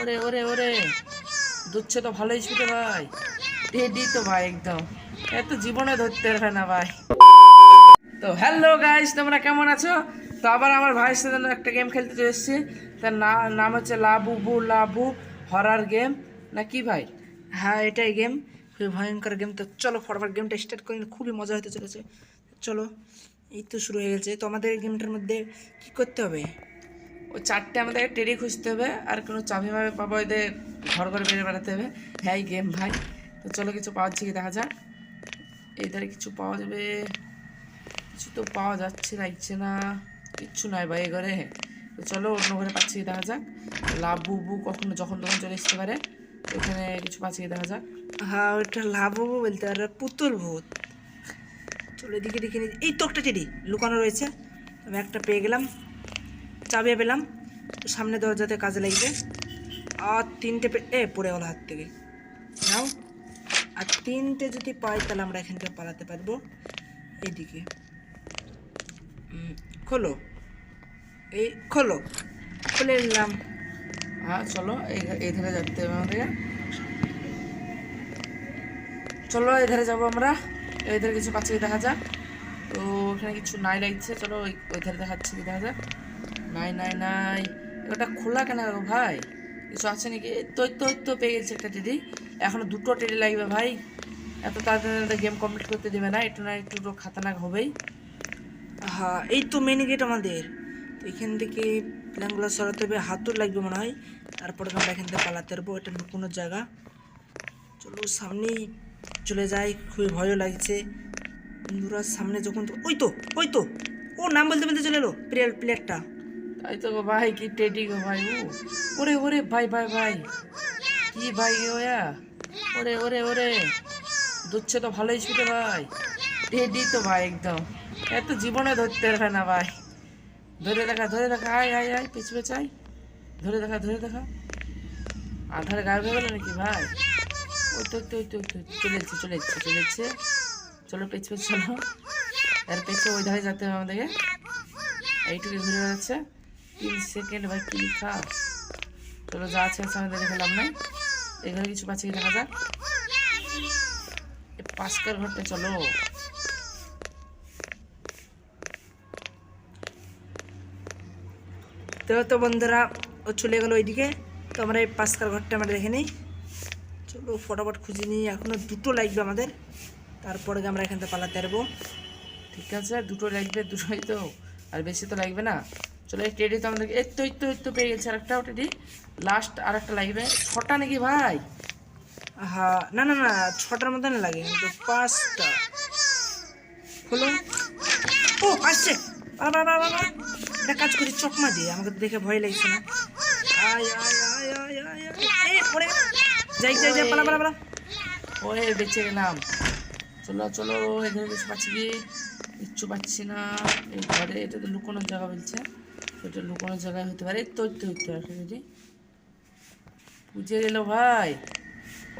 ওরে ওরে ওরে। দুচ্ছে তো ভালোই স্পিডে ভাই। রেডি তো ভাই একদম। এত জীবনে ধরতে পারবে না ভাই। তো হ্যালো গাইস তোমরা কেমন আছো? তো আবার আমার ভাইয়ের সাথে একটা গেম খেলতে চলে এসেছি। তার নাম হচ্ছে লাবু বু, লাবু হরার গেম না কি ভাই? হ্যাঁ এটাই গেম খুবই ভয়ঙ্কর গেম তো চলো ফরওয়ার্ড গেমটা স্টার্ট করি খুবই মজা হতে চলেছে। চলো, এই তো শুরু হয়ে গেছে। তো আমাদের গেমটার মধ্যে কি করতে হবে? ও চারটে আমাদের টেরি খুঁজতে হবে, আর কোনো চাবি মাবি পাবো এদের ঘর ঘর বেরিয়ে বেড়াতে হবে। হ্যাঁ গেম ভাই। তো চলো কিছু পাওয়া যাচ্ছে কি দেখা যাক। এই ধারে কিছু পাওয়া যাবে। কিছু তো পাওয়া যাচ্ছে লাগছে না। কিচ্ছু নাই ভাই এ ঘরে। তো চলো অন্য ঘরে পাচ্ছি, দেখা যাক। লাভ বুবু কখনো যখন তখন চলে আসতে পারে। এখানে কিছু পাচ্ছি, দেখা যাক। হ্যাঁ ওইটা লাভ বুবু বলতে আর পুতুল ভূত। চলো এদিকে দেখে নি এই তো একটা টেডি লুকানো রয়েছে। আমি একটা পেয়ে গেলাম। চাবি পেলাম। সামনে দরজাতে কাজে লাগবে। আর তিনটে এ পড়ে গেল হাত থেকে। নাও। আর তিনটে যদি পাই, তাহলে আমরা এখান থেকে পালাতে পারব। এদিকে। খোলো। এই, খোলো। খুলে নিলাম। হ্যাঁ চলো। এই এই ধারে যেতে হবে আমাদের। চলো, এই ধারে যাব আমরা। এই ধারে কিছু কাছে দেখা যাক। তো এখানে কিছু নাই লাগছে। চলো, ওই ওই ধারে দেখাচ্ছি কি দেখা যাক। নাই নাই নাই। এটা খোলা কেন ভাই? কিছু আছে নাকি? তো তো তো পেয়ে গেছে একটা টেডি। এখনও দুটো টেডি লাগবে ভাই। এত তাড়াতাড়ি গেম কমপ্লিট করতে দেবে না, একটু না একটু তো খাতারনাক হবেই। হ্যাঁ এই তো মেন গেট আমাদের। এখান থেকে প্ল্যানগুলো সরাতে হবে, হাতুর লাগবে মনে হয়। তারপরে আমরা এখান থেকে পালাতে পারব, এটা লুকোনোর জায়গা। চলো, সামনেই চলে যাই, খুবই ভয়ও লাগছে। বন্ধুরা, সামনে যখন ওই তো ওই তো। ও নাম বলতে বলতে চলে এলো প্লেয়ার প্লেয়ারটা তাই তো গো ভাই, কি টেডি গো ভাই ও ওরে ওরে, ভাই ভাই ভাই। কি ভাই ওয়া? ওরে ওরে ওরে। দুচ্ছে তো ভালোই স্পিডে ভাই। টেডি তো ভাই একদম। এত জীবনে ধরতে পারবে না ভাই। ধরে দেখা ধরে দেখা, আয় আয় আয় পেছ পেছ আয়। ধরে দেখা ধরে দেখা। আধারে গায়েব হয়ে গেল নাকি ভাই? ওই তো ওই তো চলে যাচ্ছে চলে যাচ্ছে চলে যাচ্ছে। চলো পেছ পেছ চলো। এর পেছে ওই ধারে যেতে হবে আমাদেরকে। এইটুকু ঘুরে বেড়াচ্ছে। তিন সেকেন্ড ভাই কি লিখা? চলো যা আছে আমাদের দেখে নাই? এখানে কিছু পাচ্ছি দেখা যাক। পাঁচকার ঘরটা চলো। তো তো বন্ধুরা, ও চলে গেল ওইদিকে। তো আমরা এই পাঁচকার ঘরটা আমরা দেখে নিই। চলো, ফটাফট খুঁজে নিই। এখনও দুটো লাগবে আমাদের। তারপরে আমরা এখান থেকে পালাতে পারব। ঠিক আছে, দুটো লাগবে, দুটোই তো। আর বেশি তো লাগবে না। চলো টেডি তো আমাদের তো, এই তো পেয়ে গেছে আরেকটাও টেডি লাস্ট আর একটা লাগবে। ছটা নাকি ভাই? হ্যাঁ না না না, ছটার মতন লাগে, কিন্তু পাঁচটা। হলো ও, আসছে। বাবা বাবা বাবা একটা কাজ করি, চকমা দিয়ে। আমাকে তো দেখে ভয় লাগছে না। আয় আয় আয় আয় আয় আয়। পড়ে যাই যাই যাই, পালা পালা পালা। ওরে, বেঁচে গেলাম। চলো চলো, এখানে কিছু পাচ্ছি কি? কিচ্ছু পাচ্ছি না। এই ঘরে এটা তো লুকোনোর জায়গা বলছে। তো এটা লুকোনোর জায়গায় হতে পারে, এই তো এই তো এই তো একটা যদি পুজে গেল ভাই।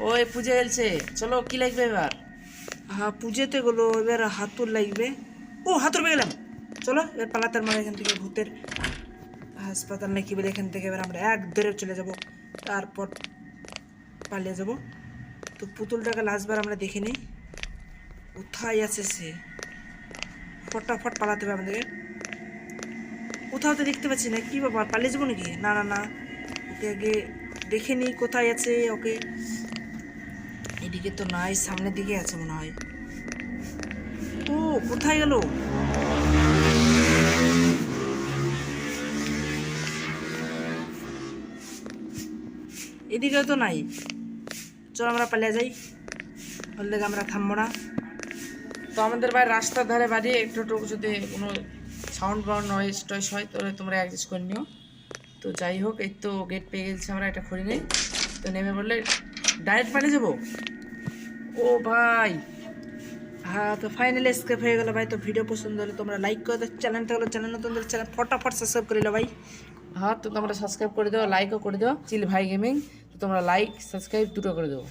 ওই পুজে গেলছে চলো, কি লাগবে এবার? হ্যাঁ পুজেতে গেলো এবার হাতুর লাগবে। ও হাতুর পেয়ে গেলাম। চলো, এবার পালাতার মানে এখান থেকে ভূতের হাসপাতাল নাকি বলে এখান থেকে এবার আমরা এক ধরে চলে যাব। তারপর পালিয়ে যাব। তো পুতুলটাকে লাস্টবার আমরা দেখে নিই। কোথায় আছে সে? ফটাফট পালাতে হবে আমাদেরকে। কোথাও তো দেখতে পাচ্ছি না। কী ব্যাপার পালিয়ে যাব নাকি? না না না। ওকে আগে দেখে নিই কোথায় আছে ওকে। এদিকে তো নাই, সামনের দিকে আছে মনে হয়। ও, কোথায় গেল? এদিকেও তো নাই। চলো আমরা পালিয়ে যাই। বললে আমরা থামবো না। তো আমাদের ভাই রাস্তার ধারে বাড়ি একটু যদি কোনো সাউন্ড বা নয়েজ টয়েস হয়, তাহলে তোমরা অ্যাডজাস্ট করে নিও। তো যাই হোক, এই তো গেট পেয়ে গেছি আমরা, এটা খড়ি নেই তো নেমে বললে ডাইরেক্ট পালিয়ে যাব? ও ভাই! হ্যাঁ তো ফাইনালি স্কেপ হয়ে গেলো ভাই, তো ভিডিও পছন্দ হলে তোমরা লাইক করে দাও চ্যানেলটা হলো চ্যানেল নতুন চ্যানেল ফটাফট সাবস্ক্রাইব করে লো ভাই। হ্যাঁ তো তোমরা সাবস্ক্রাইব করে দাও লাইকও করে দাও চিল ভাই গেমিং তো তোমরা লাইক সাবস্ক্রাইব দুটো করে দেবো